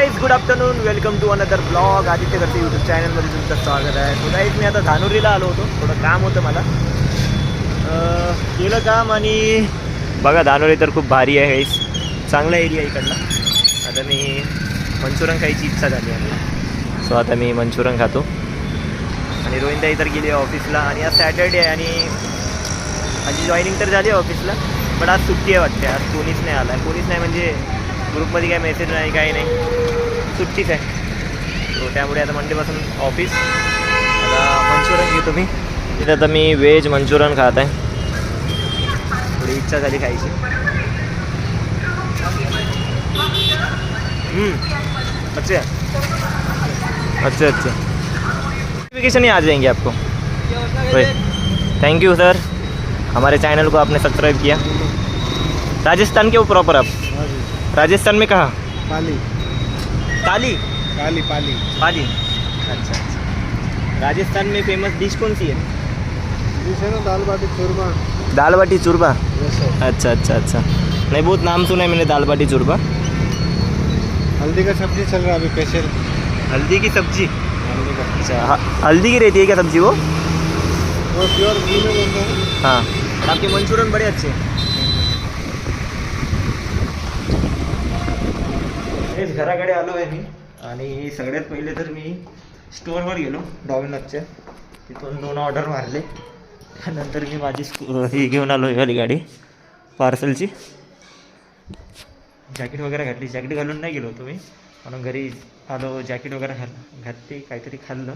Guys good afternoon welcome to another blog Aditya करते YouTube चॅनलमध्ये तुमचं स्वागत आहे. सो गाईज मी आता धानुरीला आलो होतो. थोडं काम होतं मला. केलं काम आणि बघा धानोरी तर खूप भारी आहे चांगला एरिया इकडला. आता मी मंचुरन खायची इच्छा झाली आहे. सो आता मी मंचुरन खातो. आणि रोहिंदाई तर गेली ऑफिसला. आणि आज सॅटर्डे आहे आणि माझी जॉईनिंग तर झाली आहे ऑफिसला. पण आज सुट्टी आहे वाटते. आज कोणीच नाही आला. आहे कोणीच नाही म्हणजे ग्रुपमध्ये काय मेसेज नाही काही नाही. सुट्टीच आहे. सो त्यामुळे आता मंडेपासून ऑफ़िस आता मंचुरन घेतो मी तिथे आता मी व्हेज मंचुरन खात थोडी इच्छा झाली खायची. हम्म, अच्छा. अच्छा अच्छा. नोटिफिकेशन ही आ जाएँगे आपको. थैंक यू सर हमारे चैनल को आपने सब्सक्राइब किया. राजस्थान के वो प्रॉपर आप. राजस्थान में कहाँ? पाली। काली काली पाली। पाली। अच्छा अच्छा। राजस्थान में फ़ेमस डिश कौन सी है? जिसे ना दाल बाटी चूरमा। दाल बाटी चूरमा? अच्छा अच्छा अच्छा। नहीं बहुत नाम सुना है मैंने दाल बाटी चूरमा। हल्दी का सब्ज़ी चल रहा है अभी स्पेशल हल्दी की सब्ज़ी? हल्दी का। अच्छा हाँ, हल्दी की रहती है क्या सब्ज़ी वो? वो प्योर घी में बनता है। हाँ। आपके मंचूरियन बड़े अच्छे हेच घराकडे आलो आहे मी. आणि सगळ्यात पहिले तर मी स्टोअरवर गेलो डॉमिनोजच्या. तिथून दोन ऑर्डर मारले. त्यानंतर मी माझी स्कू ही घेऊन आलो वाली गाडी पार्सलची. जॅकेट वगैरे घातली. जॅकेट घालून नाही गेलो तुम्ही म्हणून घरी आलो जॅकेट वगैरे घाल घातली काहीतरी खाल्लं.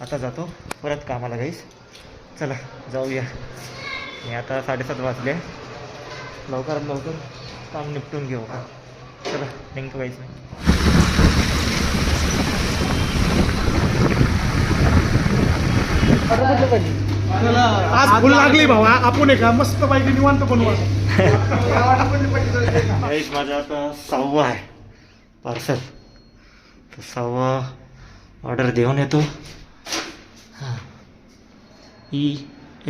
आता जातो. परत कामाला गाईस चला जाऊया. मी आता साडेसात वाजले. लवकरात लवकर काम निपटून घेऊ. का चला काहीच नाही. आज फुल लागली. भावा आपण एका मस्त पैकी निवांत बनवा. माझा आता सहावा आहे पार्सल तर सहावा ऑर्डर देऊन येतो. हां. ई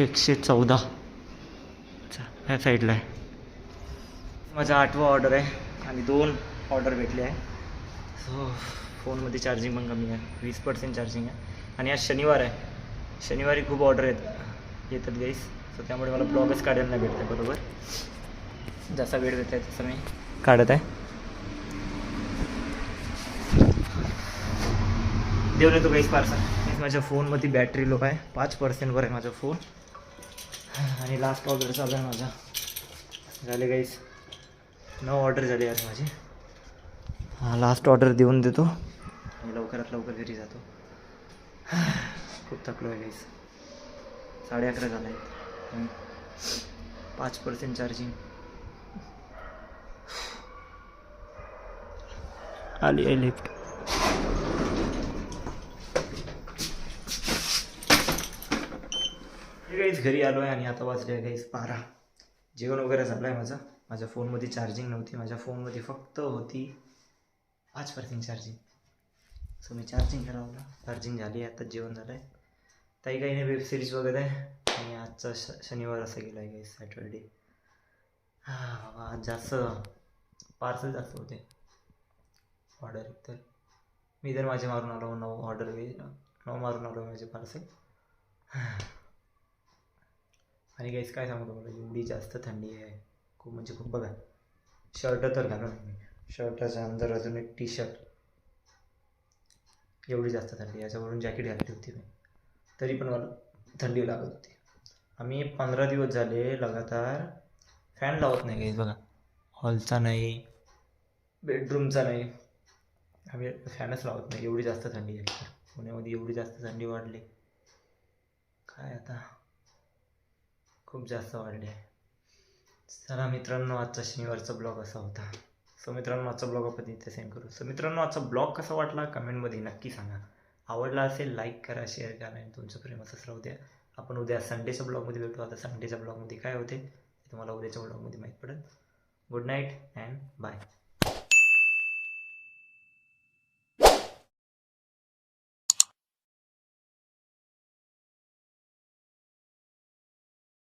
एकशे चौदा. अच्छा ह्या साईडला आहे. माझा आठवा ऑर्डर आहे. आणि दोन ऑर्डर भेटले आहे. सो फोनमध्ये चार्जिंग पण कमी आहे. वीस पर्सेंट चार्जिंग आहे. आणि आज शनिवार आहे. शनिवारी खूप ऑर्डर येत येतात गाईस सो त्यामुळे मला ब्लॉगच काढायला नाही भेटतं बरोबर? जसा वेळ देत आहे तसं मी काढत आहे. देऊन येतो गाईस पार्सल माझ्या फोनमध्ये बॅटरी लो आहे. पाच पर्सेंटवर आहे माझा फोन आणि लास्ट ऑर्डर चालू आहे माझा. झाले गाईस नऊ ऑर्डर झाली आज माझी. हां लास्ट ऑर्डर देऊन देतो. आणि लवकरात लवकर घरी जातो. खूप थकलो आहे काहीच साडे अकरा झाला आहे पाच पर्सेंट चार्जिंग आली आहे लिफ्ट घरी आलो आहे आणि आता वाजले आहे गाईज बारा. जेवण वगैरे झालं आहे माझं. माझ्या फोनमध्ये चार्जिंग नव्हती. माझ्या फोनमध्ये फक्त होती पाच पर्सेंट चार्जिंग सो मी चार्जिंग लावलं चार्जिंग झाली आहे आता जेवण झालं आहे ताई काही नाही वेबसिरीज वगैरे आहे. आणि आजचा श शनिवार असा गेला आहे गाईज सॅटर्डे हां बाबा आज जास्त पार्सल जास्त होते. ऑर्डर तर. मी तर माझे मारून आलो नऊ ऑर्डर नऊ मारून आलो माझे पार्सल आणि काहीच काय सांगू तुम्हाला? एवढी जास्त थंडी आहे. खूप म्हणजे खूप बघा. शर्ट तर घालून मी शर्टाच्या अंदर अजून एक टी शर्ट एवढी जास्त थंडी. याच्यावरून जॅकेट घातली होती मी. तरी पण मला थंडी लागत होती. आम्ही पंधरा दिवस झाले लगातार फॅन लावत नाही. काही बघा. हॉलचा नाही. बेडरूमचा नाही. आम्ही फॅनच लावत नाही. एवढी जास्त थंडी आहे पुण्यामध्ये एवढी जास्त थंडी वाढली. काय आता? खूप जास्त वाढली. आहे चला मित्रांनो आजचा शनिवारचा ब्लॉग असा होता. सो मित्रांनो आजचा ब्लॉग आपण इथे सेंड करू. सो मित्रांनो आजचा ब्लॉग कसा वाटला? कमेंटमध्ये नक्की सांगा. आवडला असेल लाईक करा शेअर करा आणि तुमचं प्रेम असंच राहू द्या. आपण उद्या संडेच्या ब्लॉगमध्ये भेटू. आता संडेच्या ब्लॉगमध्ये काय होते? ते तुम्हाला उद्याच्या ब्लॉगमध्ये माहीत पडेल. Good night and bye